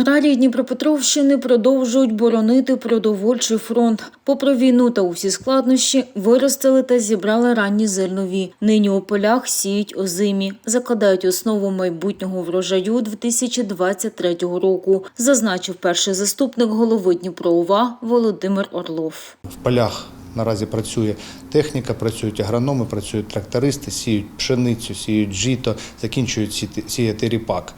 Аграрії Дніпропетровщини продовжують боронити продовольчий фронт. Попри війну та усі складнощі, виростили та зібрали ранні зернові. Нині у полях сіють озимі, закладають основу майбутнього врожаю 2023 року, зазначив перший заступник голови Дніпроова Володимир Орлов. В полях наразі працює техніка, працюють агрономи, працюють трактористи, сіють пшеницю, сіють жито, закінчують сіяти ріпак.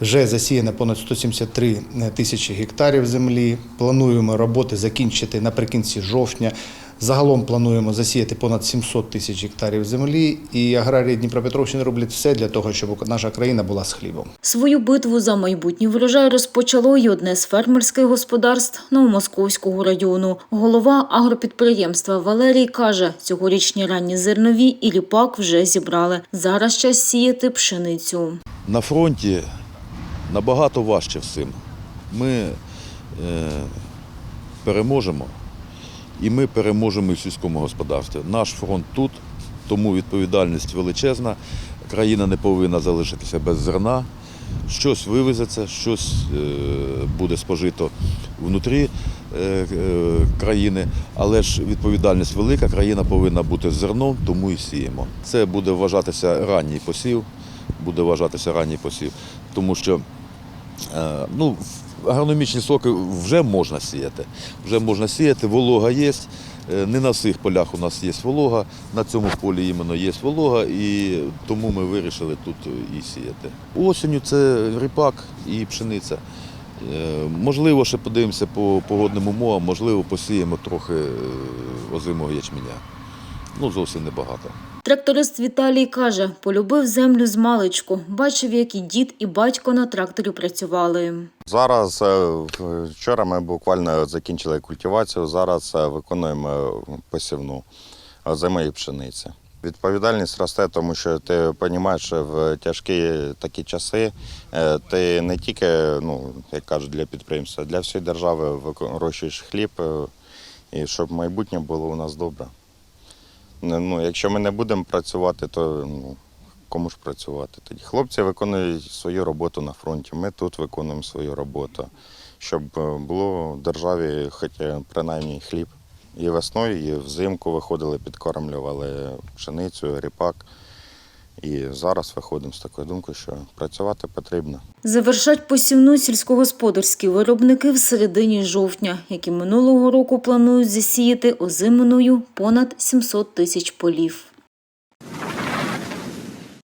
Вже засіяно понад 173 тисячі гектарів землі. Плануємо роботи закінчити наприкінці жовтня. Загалом плануємо засіяти понад 700 тисяч гектарів землі, і аграрії Дніпропетровщини роблять все для того, щоб наша країна була з хлібом. Свою битву за майбутній врожай розпочало й одне з фермерських господарств Новомосковського району. Голова агропідприємства Валерій каже, цьогорічні ранні зернові і ліпак вже зібрали. Зараз час сіяти пшеницю. На фронті набагато важче всім. Ми е, переможемо, і ми переможемо в сільському господарстві. Наш фронт тут, тому відповідальність величезна. Країна не повинна залишитися без зерна. Щось вивезеться, щось е, буде спожито внутрі е, е, країни, але ж відповідальність велика, країна повинна бути з зерном, тому і сіємо. Це буде вважатися ранній посів, буде вважатися ранній посів, тому що Ну, агрономічні соки вже можна сіяти. Вже можна сіяти, волога є. Е, Не на всіх полях у нас є волога, на цьому полі іменно є волога, і тому ми вирішили тут і сіяти. Осінню це ріпак і пшениця. Е, Можливо, ще подивимося по погодним умовам, можливо, посіємо трохи е, озимого ячменя. Ну, зовсім небагато. Тракторист Віталій каже, полюбив землю з маличку. Бачив, як і дід, і батько на тракторі працювали. Зараз е, вчора ми буквально закінчили культивацію. Зараз е, виконуємо посівну озимої пшениці. Відповідальність росте, тому що ти розумієш, що в тяжкі такі часи е, ти не тільки, ну як кажуть, для підприємства, для всієї держави вирощуєш хліб, е, і щоб майбутнє було у нас добре. Не- Ну, якщо ми не будемо працювати, то ну, кому ж працювати тоді? Хлопці виконують свою роботу на фронті, ми тут виконуємо свою роботу, щоб е, було в державі хоча принаймні хліб. І весною, і взимку виходили, підкормлювали пшеницю, ріпак. І зараз виходимо з такою думкою, що працювати потрібно. Завершать посівну сільськогосподарські виробники в середині жовтня, які минулого року планують засіяти озиминою понад 700 тисяч полів.